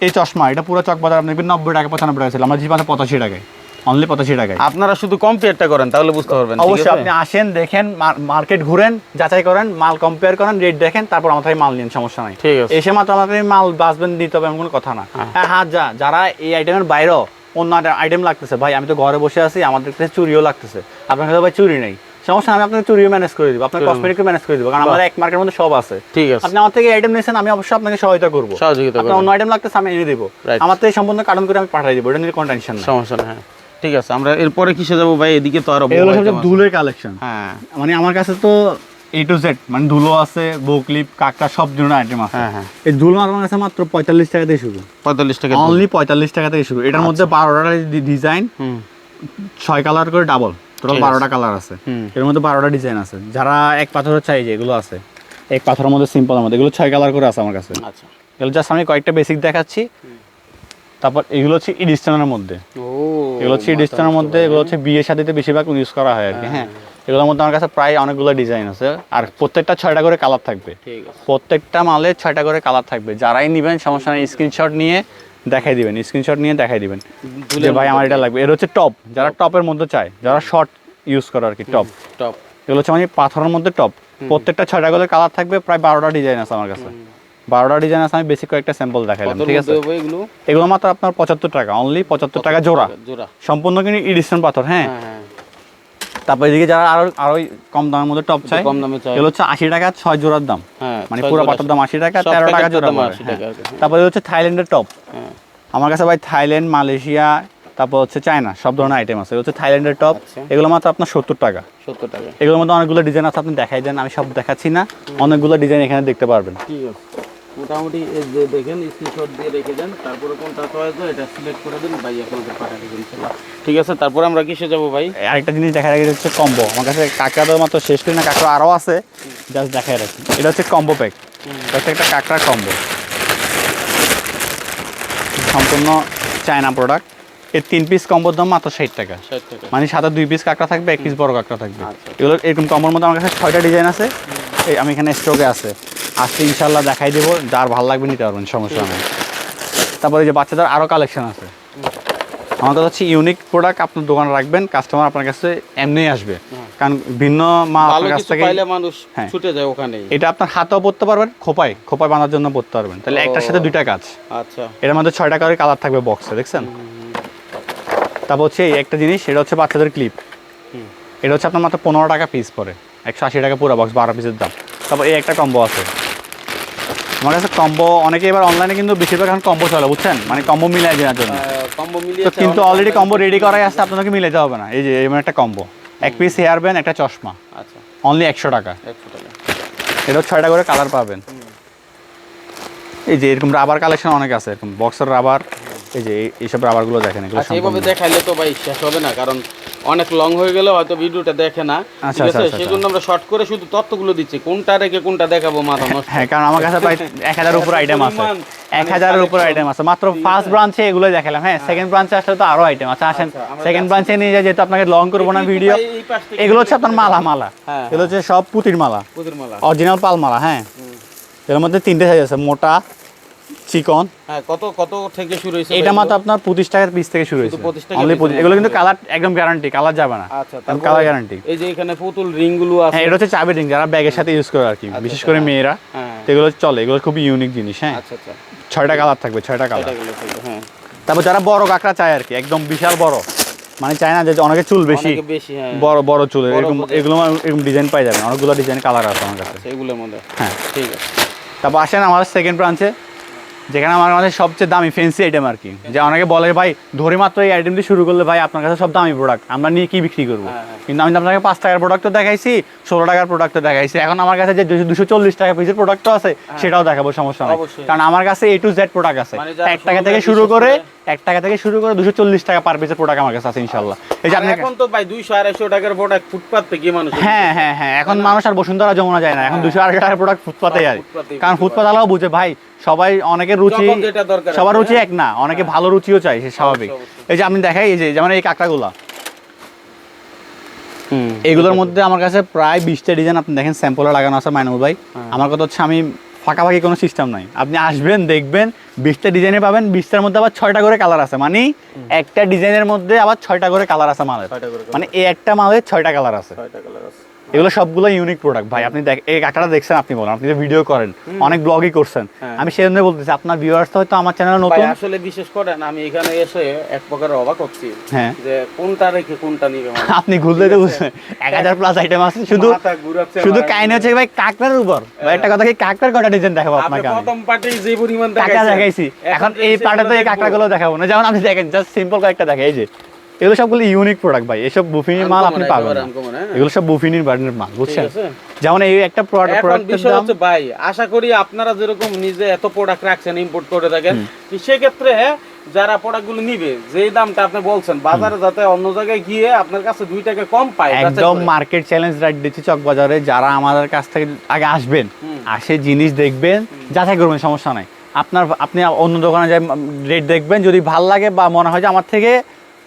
এই চশমা এটা পুরো চক বাজার আপনি নব্বই টাকা পঁচানব্বই টাকা ছিল। আমরা মাত্র পঁচাশি টাকায়। অনলি পঁচাশি টাকায়। আপনারা শুধু কম্পেয়ারটা করেন তাহলে বুঝতে পারবেন অবশ্যই আপনি আসেন দেখেন মার্কেট ঘুরেন যাচাই করেন মাল কম্পেয়ার করেন রেট দেখেন তারপর আমার থেকে মাল নিন সমস্যা নাই। ঠিক আছে। এসে মাত্র আমাদের মাল বাসবেন দিতে হবে এমন কোনো কথা না। হ্যাঁ। হ্যাঁ হ্যাঁ যা যারা এই আইটেমের বাইরেও অন্য আইটেম লাগতেছে ভাই আমি তো ঘরে বসে আছি আমাদের কাছে চুরিও লাগতেছে। আপনার কাছে ভাই চুরি নেই। সমস্যা আমি আপনাকে চুরিও ম্যানেজ করে দিব আপনার কসমেটিকও ম্যানেজ করে দিব কারণ আমাদের এক মধ্যে সব আছে। ঠিক আছে। আপনি আমার থেকে আইটেম নিয়েছেন আমি অবশ্যই আপনাকে সহায়তা করব। সহযোগিতা আপনার অন্য আইটেম লাগতেছে আমি এনে দেবো। আমার থেকে সম্পূর্ণ কারণ করে আমি পাঠিয়ে দেবো এটা নিয়ে কোনো টেনশন না সমস্যা না হ্যাঁ। ঠিক আছে আমরা এরপরে কিসে যাব ভাই? এদিকে তো আরও এগুলো আছে। দুলের কালেকশন হ্যাঁ। মানে আমার কাছে তো এ টু জেড মানে ধুলো আছে বউ ক্লিপ কাকটা সব ধরনের আইটেম আছে। হ্যাঁ, হ্যাঁ। এই ধুলো আমার কাছে মাত্র পঁয়তাল্লিশ টাকা থেকে শুরু। পঁয়তাল্লিশ টাকা অনলি পঁয়তাল্লিশ টাকা থেকে শুরু। এটার মধ্যে বারোটা ডিজাইন ছয় কালার করে ডাবল টোটাল। বারোটা কালার আছে। এর মধ্যে বারোটা ডিজাইন আছে। যারা এক পাথরের চাই আছে এক পাথরের মধ্যে সিম্পলের মধ্যে এগুলো ছয় কালার করে আছে আমার কাছে। আচ্ছা। এগুলো জাস্ট আমি কয়েকটা বেসিক দেখাচ্ছি। তারপর এগুলো হচ্ছে ইডিস্টানের মধ্যে। এগুলো হচ্ছে ডিস্টানের মধ্যে এগুলো হচ্ছে বিয়ে শাদিতে বেশিরভাগ ইউজ করা হয় আর কি হ্যাঁ। এগুলোর মধ্যে আমার কাছে প্রায় অনেকগুলো ডিজাইন আছে। আর প্রত্যেকটা ছয়টা করে কালার থাকবে। প্রত্যেকটা মালে ছয়টা করে কালার থাকবে। যারাই নেবেন সমস্যা নেই স্ক্রিনশট নিয়ে দেখাই দিবেন স্ক্রিনশট নিয়ে দেখাই দিবেন যে ভাই আমার এটা লাগবে। এর হচ্ছে টপ যারা টপের মধ্যে চায় যারা শর্ট ইউজ করে আর কি টপ টপ এগুলো হচ্ছে মানে পাথরের মধ্যে টপ প্রত্যেকটা ছয়টা করে কালার থাকবে প্রায় বারোটা ডিজাইন আছে আমার কাছে। বারোটা ডিজাইন আছে আমি বেশি কয়েকটা স্যাম্পল দেখাইলাম ঠিক আছে? এগুলো? এগুলো মাত্র আপনার পঁচাত্তর টাকা অনলি পঁচাত্তর টাকা জোড়া। জোড়া। সম্পূর্ণ কিন্তু ইডিশন পাথর হ্যাঁ? হ্যাঁ হ্যাঁ। তারপর এদিকে যারা আরও আরও কম দামের মধ্যে টপ চাই কম দামে চাই। এগুলো হচ্ছে আশি টাকা ছয় জোড়ার দাম। হ্যাঁ মানে পুরো পাতার দাম আশি টাকা তেরো টাকা জোড়া দাম 80। টাকা আর তারপরে হচ্ছে থাইল্যান্ডের টপ হ্যাঁ। আমার কাছে ভাই থাইল্যান্ড মালয়েশিয়া তারপর হচ্ছে চায়না সব ধরনের আইটেম আছে। হচ্ছে থাইল্যান্ডের টপ আচ্ছা। এগুলো মাত্র আপনার সত্তর টাকা। সত্তর টাকা। এগুলোর মধ্যে অনেকগুলো ডিজাইন আছে আপনি দেখাই দেন আমি সব দেখাচ্ছি না। অনেকগুলো ডিজাইন এখানে দেখতে পারবেন। ঠিক আছে। মোটামুটি যে দেখেন স্ক্রিনশট দিয়ে রেখে দেন। তারপরে কোনটা চয়েস হয় এটা সিলেক্ট করে দিন ভাই আপনাদের পাঠিয়ে দেবেন ঠিক আছে তারপর আমরা কিসে যাব ভাই? আরেকটা জিনিস দেখা রাখি হচ্ছে কম্বো আমার কাছে কাঁকড়া মাত্র শেষ করি না কাঁকড়া আরও আছে। জাস্ট দেখাই রাখি। এটা হচ্ছে কম্বো প্যাক এটা হচ্ছে একটা কাঁকড়ার কম্বো সম্পূর্ণ চায়না প্রোডাক্টের তিন পিস কম্বোর দাম মাত্র ষাট টাকা। মানে সাথে দুই পিস কাঁকড়া থাকবে এক পিস বড় কাঁকড়া থাকবে। আচ্ছা। এগুলো এরকম কম্বোর মধ্যে আমার কাছে ছয়টা ডিজাইন আছে। আমি এখানে স্টকে আছে। আজকে ইনশাল্লাহ দেখাই দেবো যার ভালো লাগবে নিতে পারবেন সমস্যা নেই। তারপরে যে বাচ্চাদের আরও কালেকশন আছে। আমার কথা হচ্ছে ইউনিক প্রোডাক্ট আপনার দোকানে রাখবেন কাস্টমার আপনার কাছে এমনিই আসবে। কারণ ভিন্ন ভালো আপনার কাছ থেকে মানুষ হ্যাঁ। ছুটে যায় ওখানেই। এটা আপনার হাতেও পড়তে পারবেন খোপায়। খোপায় বাঁধার জন্য পড়তে পারবেন। তাহলে একটার সাথে দুইটা কাজ। আচ্ছা। এটার মধ্যে ছয়টা করে কালার থাকবে বক্সে দেখছেন? তারপর হচ্ছে এই একটা জিনিস এটা হচ্ছে বাচ্চাদের ক্লিপ এটা হচ্ছে আপনার মাত্র পনেরো টাকা পিস পড়ে একশো আশি টাকা পুরো বক্স বারো পিসের দাম। তারপর এই একটা কম্বো আছে। আমার কাছে কম্বো অনেকে এবার অনলাইনে কিন্তু বেশিরভাগ এখন কম্বো চলে বুঝছেন? মানে কম্বো মিলাই দেওয়ার জন্য। কম্বো তো মিলিয়ে কিন্তু অলরেডি কম্বো রেডি করাই আসছে আপনাকে মিলাইতে হবে না। এই যে এমন একটা কম্বো। এক পিস হেয়ার ব্যান্ড একটা চশমা। আচ্ছা। অনলি একশো টাকা। একশো টাকা। এটা ছয়টা করে কালার পাবেন। এই যে এরকম রাবার কালেকশন অনেক আছে এরকম বক্সের রাবার এই যে এই- এইসব রাবারগুলো দেখেন এগুলো আচ্ছা এইভাবে দেখাইলে তো ভাই শেষ হবে না কারণ অনেক লং হয়ে গেলে হয়তো ভিডিওটা দেখে না। আচ্ছা, ঠিক আছে? আচ্ছা, আচ্ছা। সেই জন্য আমরা শর্ট করে শুধু তথ্যগুলো দিচ্ছি। কোনটা রেখে কোনটা দেখাবো মাথা নষ্ট? হ্যাঁ কারণ আমার কাছে প্রায় এক হাজার উপর আইটেম আছে। পরিমাণ এক মানে হাজারের উপর আইটেম আছে। মাত্র ফার্স্ট ব্রাঞ্চে এগুলো দেখালাম। হ্যাঁ সেকেন্ড ব্রাঞ্চে আসলে তো আরও আইটেম আছে। আসেন সেকেন্ড। ব্রাঞ্চে নিয়ে যাই যেহেতু আপনাকে লং করব না ভিডিও এগুলো হচ্ছে আপনার মালা মালা হ্যাঁ, এগুলো হচ্ছে সব পুতির মালা। পুতির মালা। অরিজিনাল পাল মালা হ্যাঁ এর মধ্যে তিনটে সাইজ আছে। মোটা চিকন। হ্যাঁ কত কত থেকে শুরু হয়েছে এটা মাত্র আপনার পঁচিশ টাকার পিস থেকে শুরু হয়েছে। 25 টাকা অনলি এগুলো কিন্তু কালার একদম গ্যারান্টি কালার যাবে না। আচ্ছা কালার গ্যারান্টি এই যে এখানে পুতুল রিংগুলো আছে। হ্যাঁ এটা হচ্ছে চাবি রিং যারা ব্যাগের সাথে ইউজ করে আর কি। বিশেষ করে মেয়েরা। হ্যাঁ। এগুলো চলে এগুলো খুবই ইউনিক জিনিস হ্যাঁ। আচ্ছা আচ্ছা। ছয়টা কালার থাকবে ছয়টা কালার হ্যাঁ। তারপর যারা বড় কাঁকড়া চায় আর কি একদম বিশাল বড়। মানে চায় না যে অনেকে চুল বেশি। বড় বড় চুল এরকম এগুলো এরকম ডিজাইন পাই যাবেন অনেকগুলো ডিজাইন কালার আছে আমার কাছে। আচ্ছা, এগুলোর মধ্যে। হ্যাঁ। ঠিক আছে। তারপর আসেন আমাদের সেকেন্ড ব্রাঞ্চে যেখানে আমার কাছে সবচেয়ে দামি ফেন্সি আইটেম আর কি। যে অনেকে বলে ভাই ধরে মাত্র এই আইটেম দিয়ে শুরু করলে ভাই আপনার কাছে সব দামি প্রোডাক্ট আমরা নিয়ে কি বিক্রি করব? হ্যাঁ, হ্যাঁ। কিন্তু আমি আপনাকে পাঁচ টাকার প্রোডাক্ট দেখাইছি ষোলো টাকার প্রোডাক্ট দেখাইছি। এখন আমার কাছে যে দুশো চল্লিশ টাকা পিসের প্রোডাক্ট আছে সেটাও দেখাবো সমস্যা নেই। হ্যাঁ। কারণ আমার কাছে এ টু জেড প্রোডাক্ট আছে। মানে এক টাকা থেকে শুরু করে এক টাকা থেকে শুরু করে দুশো চল্লিশ টাকা পার পিসের প্রোডাক্ট আমার কাছে আছে ইনশাল্লাহ এই যে এখন তো ভাই দুইশো আড়াইশো টাকার প্রোডাক্ট ফুটপাত থেকে মানুষ হ্যাঁ হ্যাঁ হ্যাঁ। এখন মানুষ আর বসুন্ধরা যমুনা যায় না। এখন দুশো আড়াই টাকার প্রোডাক্ট ফুটপাতে যায় কারণ ফুটপাত। আলাও বুঝে ভাই সবাই অনেকের রুচি সবার রুচি হ্যাঁ। এক না অনেকে ভালো রুচিও চাই সে স্বাভাবিক। এই যে আপনি দেখাই এই যে যেমন এই কাঁকড়াগুলা। এগুলোর মধ্যে আমার কাছে প্রায় বিশটা ডিজাইন আপনি দেখেন স্যাম্পলে লাগানো আছে মাইনুল ভাই। হ্যাঁ। আমার কথা হচ্ছে আমি ফাঁকাফাঁকি কোনো সিস্টেম নাই। আপনি আসবেন দেখবেন বিশটা ডিজাইনে পাবেন বিশটার মধ্যে আবার ছয়টা করে কালার আছে। মানে একটা ডিজাইনের মধ্যে আবার ছয়টা করে কালার আছে মালের। মানে এই একটা মালের ছয়টা কালার আছে। ছয়টা কালার আছে। এগুলো সবগুলো ইউনিক প্রোডাক্ট ভাই আপনি এই কাঁকড়া দেখছেন আপনি বলেন। আপনি যে ভিডিও করেন অনেক ব্লগই করছেন। হ্যাঁ। আমি সেই জন্য বলতেছি আপনার ভিউয়ার্স হয়তো আমার চ্যানেল নতুন। আসলে বিশেষ করেন আমি এখানে এসে এক প্রকার অবাক হচ্ছি হ্যাঁ। যে কোনটা রেখে কোনটা নিবে আপনি ঘুরলে তো বুঝছেন এক হাজার প্লাস আইটেম আছে শুধু শুধু। কাহিনী হচ্ছে ভাই কাঁকড়ার উপর। ভাই একটা কথা কি কাঁকড়ার কটা ডিজাইন দেখাবো আপনাকে আমি? প্রথম পার্টি যে পরিমাণ দেখাইছি। এখন এই যে পার্টে তো এই কাঁকড়াগুলো দেখাবো না। যেমন আপনি দেখেন জাস্ট সিম্পল কয়েকটা দেখে এই যে। এগুলো সবগুলো ইউনিক প্রোডাক্ট ভাই। এসব বুফিনির মাল আপনি পাবেন হ্যাঁ। এগুলো সব বুফিনির ব্র্যান্ডের মাল বুঝছেন? যেমন এই একটা প্রোডাক্টের দাম হচ্ছে ভাই আশা করি আপনারা যেরকম নিজে এত প্রোডাক্ট রাখছেন ইম্পোর্ট করে থাকেন যারা প্রোডাক্টগুলো নিবে যে দামটা আপনি বলছেন বাজারে যাতে অন্য জায়গায় গিয়ে আপনার কাছে দুই টাকা কম পায় একদম মার্কেট চ্যালেঞ্জ রাইট দিচ্ছি চকবাজারে যারা আমাদের কাছ থেকে আগে আসবেন আসে জিনিস দেখবেন যাচাই করবেন সমস্যা নাই। আপনার আপনি অন্য দোকানে যাই রেট দেখবেন যদি ভালো লাগে বা মনে হয় যে আমার থেকে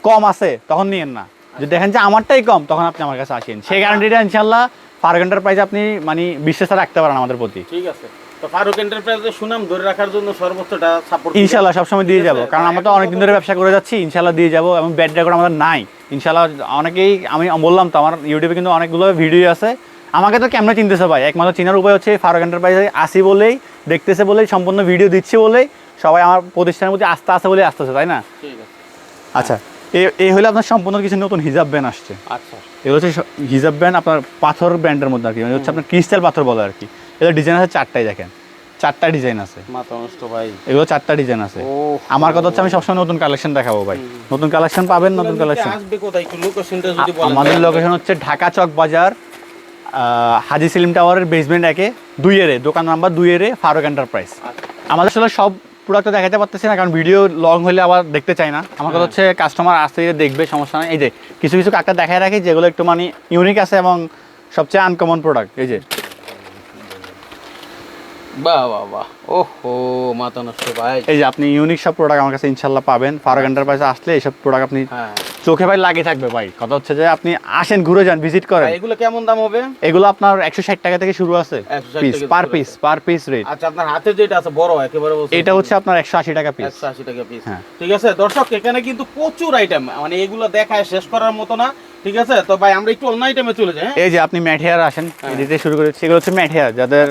কম আছে তখন নিয়েন না। যদি দেখেন যে আমারটাই কম তখন আপনি আমার কাছে আসেন। সেই গ্যারান্টিটা ইনশাল্লাহ পার ঘণ্টার প্রাইস আপনি মানে বিশ্বাস রাখতে পারেন আমাদের প্রতি। ঠিক আছে। তো ফারুক এন্টারপ্রাইজের সুনাম ধরে রাখার জন্য সর্বোচ্চটা সাপোর্ট ইনশাল্লাহ সবসময় দিয়ে যাব। কারণ আমরা তো অনেকদিন ধরে ব্যবসা করে যাচ্ছি ইনশাল্লাহ দিয়ে যাব এবং ব্যাড রেকর্ড আমাদের নাই। ইনশাল্লাহ অনেকেই আমি বললাম তো আমার ইউটিউবে কিন্তু অনেকগুলো ভিডিও আছে। আমাকে তো কেমনে চিনতেছে ভাই? একমাত্র চিনার উপায় হচ্ছে ফারুক এন্টারপ্রাইজে আসি বলেই দেখতেছে বলেই সম্পূর্ণ ভিডিও দিচ্ছে বলেই সবাই আমার প্রতিষ্ঠানের প্রতি আস্থা আছে বলেই আসতেছে তাই না? ঠিক আছে। আচ্ছা। এই হলে আপনার সম্পূর্ণ কিছু নতুন হিজাব ব্যান্ড আসছে। আচ্ছা। এগুলো হচ্ছে হিজাব ব্যান্ড আপনার পাথর ব্র্যান্ডের মধ্যে আর কি মানে হচ্ছে আপনার ক্রিস্টাল পাথর বলে আর কি। এগুলো ডিজাইন আছে চারটাই দেখেন চারটা ডিজাইন আছে। ভাই। এগুলো চারটা ডিজাইন আছে। আমার কথা হচ্ছে আমি সবসময় নতুন কালেকশন দেখাবো ভাই। নতুন কালেকশন পাবেন নতুন কালেকশন। আমাদের লোকেশন হচ্ছে ঢাকা চক বাজার হাজি সেলিম টাওয়ারের বেসমেন্ট একে দুই এরে দোকান নাম্বার দুই এরে ফারুক এন্টারপ্রাইজ আচ্ছা। আমাদের আসলে সব প্রোডাক্ট দেখাতে পারতেছি না কারণ ভিডিও লং হলে আবার দেখতে চাই না। আমার কথা হচ্ছে কাস্টমার আসতে গিয়ে দেখবে সমস্যা নেই। এই যে কিছু কিছু কাকা দেখায় রাখি যেগুলো একটু মানে ইউনিক আছে এবং সবচেয়ে আনকমন প্রোডাক্ট এই যে। বাহ বাহ বাহ। ওহো মাথা নষ্ট ভাই। এই যে আপনি ইউনিক সব প্রোডাক্ট আমার কাছে ইনশাল্লাহ পাবেন। ফারুক এন্টারপ্রাইজে আসলে এইসব প্রোডাক্ট আপনি হ্যাঁ। চোখে ভাই লাগিয়ে থাকবে ভাই। কথা হচ্ছে যে আপনি আসেন ঘুরে যান ভিজিট করেন। এগুলো কেমন দাম হবে? এগুলো আপনার একশো ষাট টাকা থেকে শুরু আছে। Piece per piece per piece rate আচ্ছা আপনার হাতে যেটা আছে বড় একেবারে এটা হচ্ছে আপনার একশো আশি টাকা পিস টাকা পিস হ্যাঁ। ঠিক আছে দর্শক এখানে কিন্তু প্রচুর আইটেম মানে এগুলো দেখায় শেষ করার মতো না। ঠিক আছে? তো ভাই আমরা একটু অন্য আইটেমে চলে যাই হ্যাঁ? এই যে আপনি ম্যাট হেয়ার আসেন হ্যাঁ। দিতে শুরু করেছি। এগুলো হচ্ছে ম্যাট যাদের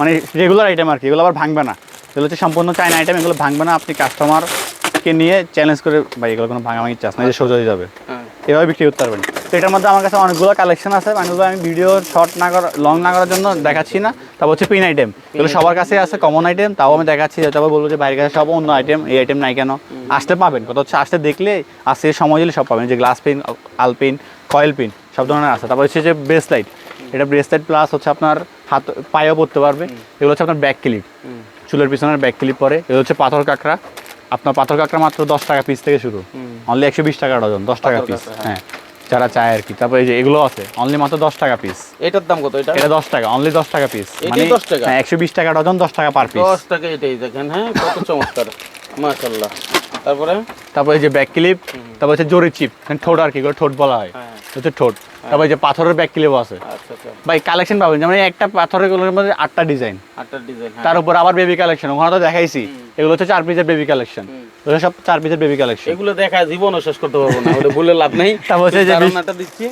মানে রেগুলার আইটেম আর কি এগুলো আবার ভাঙবে না। এগুলো হচ্ছে সম্পূর্ণ চাইনা আইটেম এগুলো ভাঙবে না। আপনি কাস্টমারকে নিয়ে চ্যালেঞ্জ করে ভাই এগুলো কোনো ভাঙাভাঙি চাষ না যে সোজা হয়ে যাবে। হ্যাঁ। এভাবে বিক্রি করতে পারবেন। তো এটার মধ্যে আমার কাছে অনেকগুলো কালেকশন আছে। মানে আমি ভিডিও শর্ট না করা লং না করার জন্য দেখাচ্ছি না। তারপর হচ্ছে পিন আইটেম এগুলো সবার কাছে আছে কমন আইটেম তাও আমি দেখাচ্ছি। তারপর বলব যে বাইরের কাছে সব অন্য আইটেম এই আইটেম নাই কেন? আসতে পাবেন। কথা হচ্ছে আসতে দেখলে আসতে সময় দিলে সব পাবেন। যে গ্লাস পিন আলপিন কয়েল পিন সব ধরনের আছে। তারপর হচ্ছে যে ব্রেসলাইট এটা ব্রেসলাইট প্লাস হচ্ছে আপনার হাত পায়েও পড়তে পারবে। এগুলো হচ্ছে আপনার ব্যাক ক্লিপ চুলের পিছনের ব্যাক ক্লিপ পরে। এগুলো হচ্ছে পাথর কাঁকড়া। আপনার পাথর কাঁকড়া মাত্র দশ টাকা পিস থেকে শুরু। অনলি একশো বিশ টাকা ডজন দশ টাকা পিস হ্যাঁ। যারা চায় আর কি। তারপর এই যে এগুলো আছে অনলি মাত্র দশ টাকা পিস এটার দাম কত? এটা এটা দশ টাকা অনলি দশ টাকা পিস মানে দশ টাকা? হ্যাঁ একশো বিশ টাকা ডজন দশ টাকা পার পিস দশ টাকা এটাই দেখেন হ্যাঁ কত চমৎকার। মাশাল্লাহ তারপরে? তারপরে এই যে ব্যাক ক্লিপ তারপর হচ্ছে জরি চিপ ঠোঁট আর কি করে ঠোঁট বলা হয়। হ্যাঁ। হচ্ছে ঠোঁট। তারপর যে পাথরের ব্যাক ক্লিপও আছে। আচ্ছা আচ্ছা। ভাই কালেকশন পাবেন। যেমন একটা পাথরেরগুলোর মধ্যে আটটা ডিজাইন আটটার ডিজাইন তার উপর আবার বেবি কালেকশন ওখানে তো দেখাইছি। এগুলো হচ্ছে চার পিসের বেবি কালেকশন ওগুলো সব চার পিসের বেবি কালেকশন এগুলো জীবনও শেষ করতে পারব না। ওটা বলে লাভ নেই। তারপর হচ্ছে যে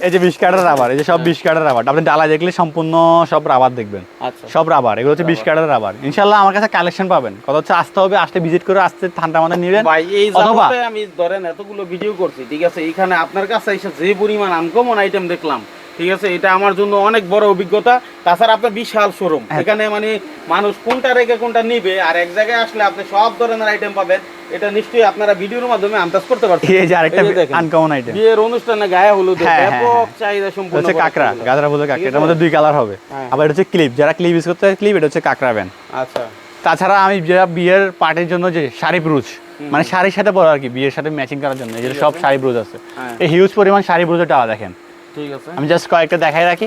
এই যে বিশ কাটার রাবার এই যে সব বিশ কাটার রাবার আপনি ডালা দেখলে সম্পূর্ণ সব রাবার দেখবেন। আচ্ছা। সব রাবার এগুলো হচ্ছে বিশ কাটার রাবার ইনশাল্লাহ আমার কাছে কালেকশন পাবেন। কথা হচ্ছে আসতে হবে আসতে ভিজিট করে আসতে ঠান্ডা মাথা নেবেন। ভাই এই অথবা আমি ধরেন এতগুলো ভিডিও করছি ঠিক আছে? এখানে আপনার কাছে এসে যে পরিমাণ আনকমন আইটেম দেখলাম। ঠিক আছে এটা আমার জন্য অনেক বড় অভিজ্ঞতা। তাছাড়া আপনার বিশাল শোরুম হ্যাঁ। এখানে মানে মানুষ কোনটা রেখে কোনটা নিবে আর এক জায়গায় আসলে আপনি সব ধরনের আইটেম পাবেন এটা নিশ্চয়ই আপনারা ভিডিওর মাধ্যমে আন্দাজ করতে পারছেন। এই যে আরেকটা। আনকমন আইটেম বিয়ের অনুষ্ঠানে গায়ে হলুদ হ্যাঁ, হ্যাঁ, ব্যাপক। চাহিদা সম্পূর্ণ হচ্ছে কাঁকড়া। গাজরা ফুলের কাঁকড়া। এটার মধ্যে দুই কালার হবে। আবার এটা হচ্ছে ক্লিপ যারা ক্লিপ ইউজ করতে ক্লিপ এটা হচ্ছে কাঁকড়া ব্যান আচ্ছা। তাছাড়া আমি যারা বিয়ের পার্টির জন্য যে শাড়ি ব্রুজ মানে শাড়ির সাথে পরা আর কি বিয়ের সাথে ম্যাচিং করার জন্য এই সব শাড়ি ব্রুজ আছে। এই হিউজ পরিমাণ শাড়ি ব্রুজের টাওয়া দেখেন। ঠিক আছে। আমি জাস্ট কয়েকটা দেখাই রাখি।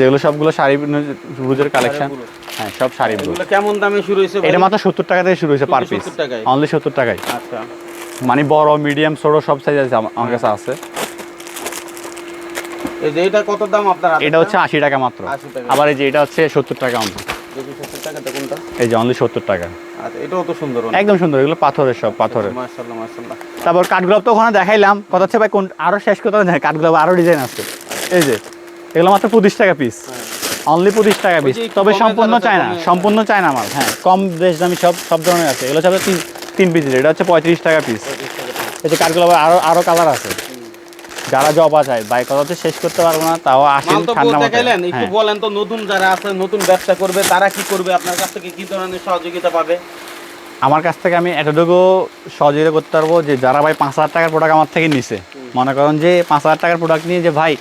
যেগুলো সবগুলো শাড়ি কালেকশন হ্যাঁ সব শাড়ি এগুলো কেমন দামে শুরু হয়েছে এটা মাত্র সত্তর টাকা থেকে শুরু হয়েছে পার পিস অনলি সত্তর টাকায়। আচ্ছা। মানে বড় মিডিয়াম ছোট সব সাইজ আছে আমার কাছে আছে। এটা কত দাম আপনার এটা হচ্ছে আশি টাকা মাত্র। আবার এই যে এটা হচ্ছে সত্তর টাকা অনলি দেখি 70 টাকাটা কোনটা? এই যে অনলি সত্তর টাকা। আচ্ছা এটাও তো সুন্দর একদম সুন্দর এগুলো পাথরের সব পাথরের। মাশাআল্লাহ মাশাআল্লাহ। তারপর কাঠগোলাপ তো ওখানে দেখাইলাম কথা হচ্ছে ভাই কোন আরও শেষ করতে হবে কাঠগোলাপ আরও ডিজাইন আছে। এই যে এগুলো মাত্র পঁচিশ টাকা পিস অনলি পঁচিশ টাকা পিস তবে সম্পূর্ণ কমে- সম্পূর্ণ চায় না আমার হ্যাঁ। কম বেশ দামি সব সব ধরনের আছে। এগুলো তিন তিন পিস এটা হচ্ছে পঁয়ত্রিশ টাকা পিস এই যে কাঠগোলাপ আরও আরও কালার আছে। যারা জবা চায় ভাই কথা হচ্ছে শেষ করতে পারব না তাও আসেন তো ঠান্ডা গেলেন একটু হ্যাঁ। বলেন তো নতুন যারা আছে নতুন ব্যবসা করবে তারা কি করবে আপনার কাছ থেকে কি ধরনের সহযোগিতা পাবে? আমার কাছ থেকে আমি এতটুকু সহযোগিতা করতে পারব যে যারা ভাই পাঁচ হাজার টাকার প্রোডাক্ট আমার থেকে নিছে মনে করেন যে পাঁচ হাজার টাকার প্রোডাক্ট নিয়ে যে ভাই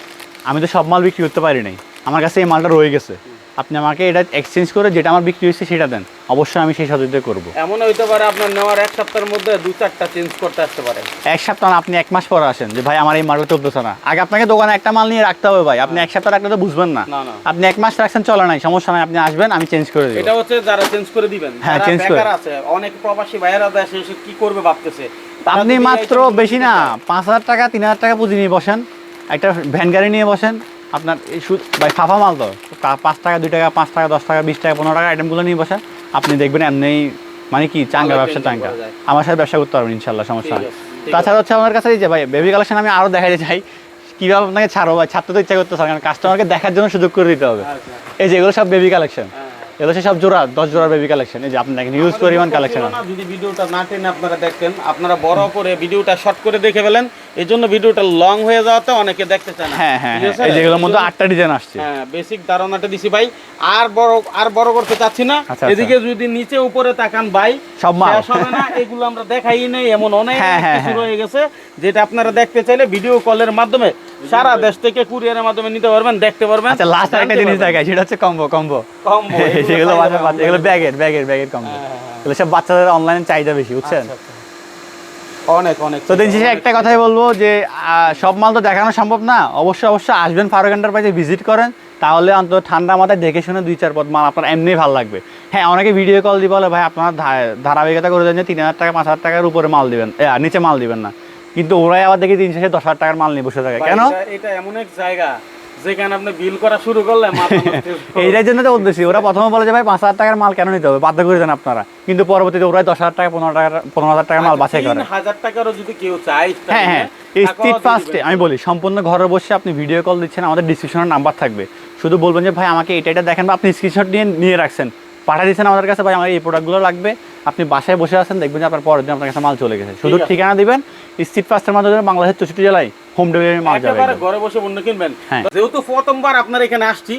আমি তো সব মাল বিক্রি করতে পারি নাই আমার কাছে এই মালটা রয়ে গেছে। আপনি আমাকে এটা এক্সচেঞ্জ করে যেটা আমার বিক্রি হয়েছে সেটা দেন। অবশ্যই আমি সেই সহযোগিতা করব। এমন হইতে পারে আপনার নেওয়ার এক সপ্তাহের মধ্যে দু চারটা চেঞ্জ করতে আসতে পারে। এক সপ্তাহ আপনি এক মাস পরে আসেন যে ভাই আমার এই মালটা চলতেছে না। আগে আপনাকে দোকানে একটা মাল নিয়ে রাখতে হবে ভাই। আপনি এক সপ্তাহ রাখলে তো বুঝবেন না। আপনি এক মাস রাখছেন চলে নাই সমস্যা নাই আপনি আসবেন আমি চেঞ্জ করে দেবো। এটা হচ্ছে যারা চেঞ্জ করে দিবেন। হ্যাঁ, change করে। আছে অনেক প্রবাসী ভাইয়েরা দেশে এসে কি করবে ভাবতেছে? আপনি মাত্র বেশি না পাঁচ হাজার টাকা তিন হাজার টাকা পুঁজি নিয়ে বসেন। একটা ভ্যান গাড়ি নিয়ে বসেন। আপনার এই সুদ ভাই ফাফা মাল তো। পাঁচ টাকা দুই টাকা পাঁচ টাকা দশ টাকা বিশ টাকা পনেরো টাকা আইটেমগুলো নিয়ে বসে আপনি দেখবেন এমনি মানে কি চাঙ্গা ব্যবসা চাঙ্গা। আমার সাথে ব্যবসা করতে পারবেন ইনশাল্লাহ সমস্যা তাছাড়া হচ্ছে আমার কাছে এই যে ভাই বেবি কালেকশন আমি আরও দেখাতে চাই। কীভাবে আপনাকে ছাড়ো ভাই? ছাড়তে তো ইচ্ছা করতে কারণ কাস্টমারকে দেখার জন্য সুযোগ করে দিতে হবে। আচ্ছা, এই যেগুলো সব বেবি কালেকশন। এগুলো সব জোড়া দশ জোড়ার বেবি কালেকশন এই যে আপনি দেখেন ইউজ পরিমাণ কালেকশন যদি ভিডিওটা না টেনে আপনারা দেখতেন আপনারা বড় করে ভিডিওটা শর্ট করে দেখে ফেলেন এই জন্য ভিডিওটা লং হয়ে যাওয়াতে অনেকে দেখতে চায় না। হ্যাঁ হ্যাঁ হ্যাঁ? এই যেগুলোর মধ্যে আটটা ডিজাইন আসছে। হ্যাঁ বেসিক ধারণাটা দিছি ভাই। আর বড় আর বড় করতে চাচ্ছি না। আচ্ছা, এদিকে যদি নিচে উপরে তাকান ভাই সব মাল। না। এগুলো আমরা দেখাই নাই এমন অনেক হ্যাঁ, হ্যাঁ, কিছু। রয়ে গেছে। যেটা আপনারা দেখতে চাইলে ভিডিও কলের মাধ্যমে সারা দেশ থেকে কুরিয়ারের মাধ্যমে নিতে পারবেন দেখতে পারবেন আচ্ছা লাস্ট একটা জিনিস। দেখাই সেটা হচ্ছে কম্বো কম্বো Combo, এগুলো ব্যাগের ব্যাগের ব্যাগের কম্বো এগুলো সব বাচ্চাদের অনলাইনে চাহিদা বেশি বুঝছেন? আচ্ছা, আচ্ছা। অনেক অনেক তো দিন শেষে একটা কথাই বলব যে সব মাল তো দেখানো সম্ভব না। অবশ্যই অবশ্যই আসবেন ফারুক এন্টারপ্রাইজে ভিজিট করেন। তাহলে অন্তত ঠান্ডা মাথায় দেখে শুনে দুই চার পদ মাল আপনার এমনি ভালো লাগবে। হ্যাঁ অনেকে ভিডিও কল দিয়ে বলে ভাই আপনার ধারাবাহিকতা করে দেন যে তিন হাজার টাকা পাঁচ হাজার টাকার উপরে মাল দিবেন। নিচে মাল দিবেন না। কিন্তু ওরাই আবার দেখি দিন শেষে দশ হাজার টাকার মাল নিয়ে বসে থাকে কেন? এটা- এমন এক জায়গা যেখানে আপনি বিল করা শুরু করলে। এইটার জন্য তো উদ্দেশ্য। ওরা প্রথমে বলে যে ভাই পাঁচ হাজার টাকার মাল কেন নিতে হবে? বাধ্য করে দেন আপনারা। কিন্তু পরবর্তীতে ওরাই দশ হাজার টাকা পনেরো টাকা পনেরো হাজার টাকার মাল বাছাই করে। হাজার টাকারও যদি কেউ চায় হ্যাঁ হ্যাঁ স্ট্রিট আমি বলি সম্পূর্ণ ঘরে বসে আপনি ভিডিও কল দিচ্ছেন আমাদের ডিসক্রিপশনের নাম্বার থাকবে। শুধু বলবেন যে ভাই আমাকে এটা এটা দেখেন বা আপনি স্ক্রিনশট নিয়ে নিয়ে রাখছেন। পাঠিয়ে দিচ্ছেন আমাদের কাছে ভাই আমার এই প্রোডাক্টগুলো লাগবে। আপনি বাসায় বসে আছেন দেখবেন যে আপনার পরের দিন আপনার কাছে মাল চলে গেছে। শুধু ঠিকানা দিবেন স্ট্রিট ফাস্টের মাধ্যমে বাংলাদেশের চৌষট্টি জেলায় হোম ডেলিভারি মাল যাবে ঘরে বসে পণ্য কিনবেন। হ্যাঁ। যেহেতু প্রথমবার আপনার এখানে আসছি।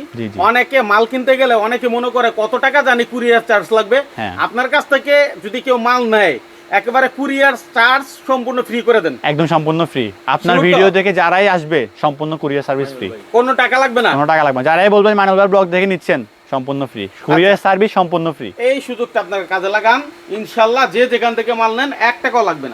অনেকে মাল কিনতে গেলে অনেকে মনে করে কত টাকা জানি কুরিয়ার চার্জ লাগবে? হ্যাঁ। আপনার কাছ থেকে যদি কেউ মাল নেয় একেবারে কুরিয়ার চার্জ সম্পূর্ণ ফ্রি করে দেন। একদম সম্পূর্ণ ফ্রি আপনার ভিডিও দেখে যারাই আসবে সম্পূর্ণ কুরিয়ার সার্ভিস ফ্রি কোনো টাকা লাগবে না। কোনো টাকা লাগবে না। যারাই বলবেন মানববার ব্লগ দেখে নিচ্ছেন। সম্পূর্ণ ফ্রি কুরিয়ার সার্ভিস সম্পূর্ণ ফ্রি এই সুযোগটা আপনাকে কাজে লাগান। ইনশাল্লাহ যে যেখান থেকে মাল নেন এক টাকাও লাগবে না।